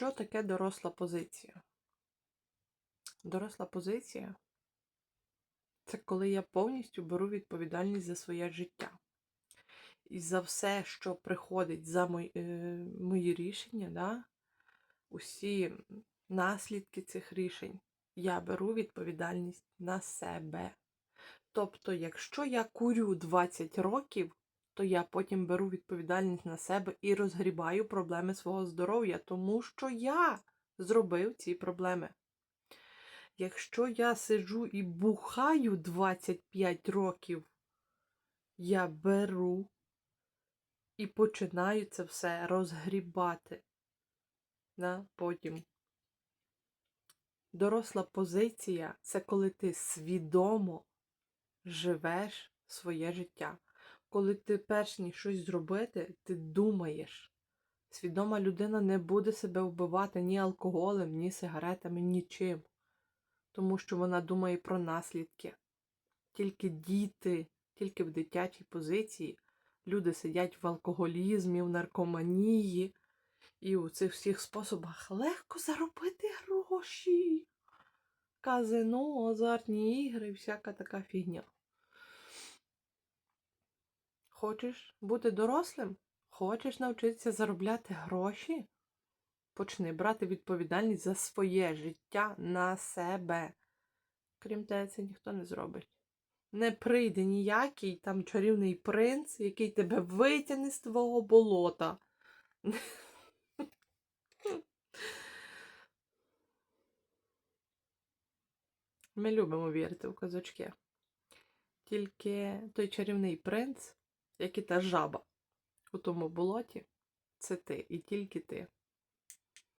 Що таке доросла позиція? Доросла позиція це коли я повністю беру відповідальність за своє життя. І за все, що приходить за мої, е, мої рішення, да? усі наслідки цих рішень, я беру відповідальність на себе. Тобто, якщо я курю 20 років, то я потім беру відповідальність на себе і розгрібаю проблеми свого здоров'я, тому що я зробив ці проблеми. Якщо я сиджу і бухаю 25 років, я беру і починаю це все розгрібати. Да? Потім. Доросла позиція це коли ти свідомо живеш своє життя. Коли ти перш ніж щось зробити, ти думаєш. Свідома людина не буде себе вбивати ні алкоголем, ні сигаретами, нічим. Тому що вона думає про наслідки. Тільки діти, тільки в дитячій позиції люди сидять в алкоголізмі, в наркоманії і у цих всіх способах легко заробити гроші. Казино, азартні ігри, всяка така фігня. Хочеш бути дорослим? Хочеш навчитися заробляти гроші? Почни брати відповідальність за своє життя на себе. Крім тебе, це ніхто не зробить. Не прийде ніякий там чарівний принц, який тебе витягне з твого болота. Ми любимо вірити в казочки. Тільки той чарівний принц, як і та жаба у тому болоті, це ти і тільки ти.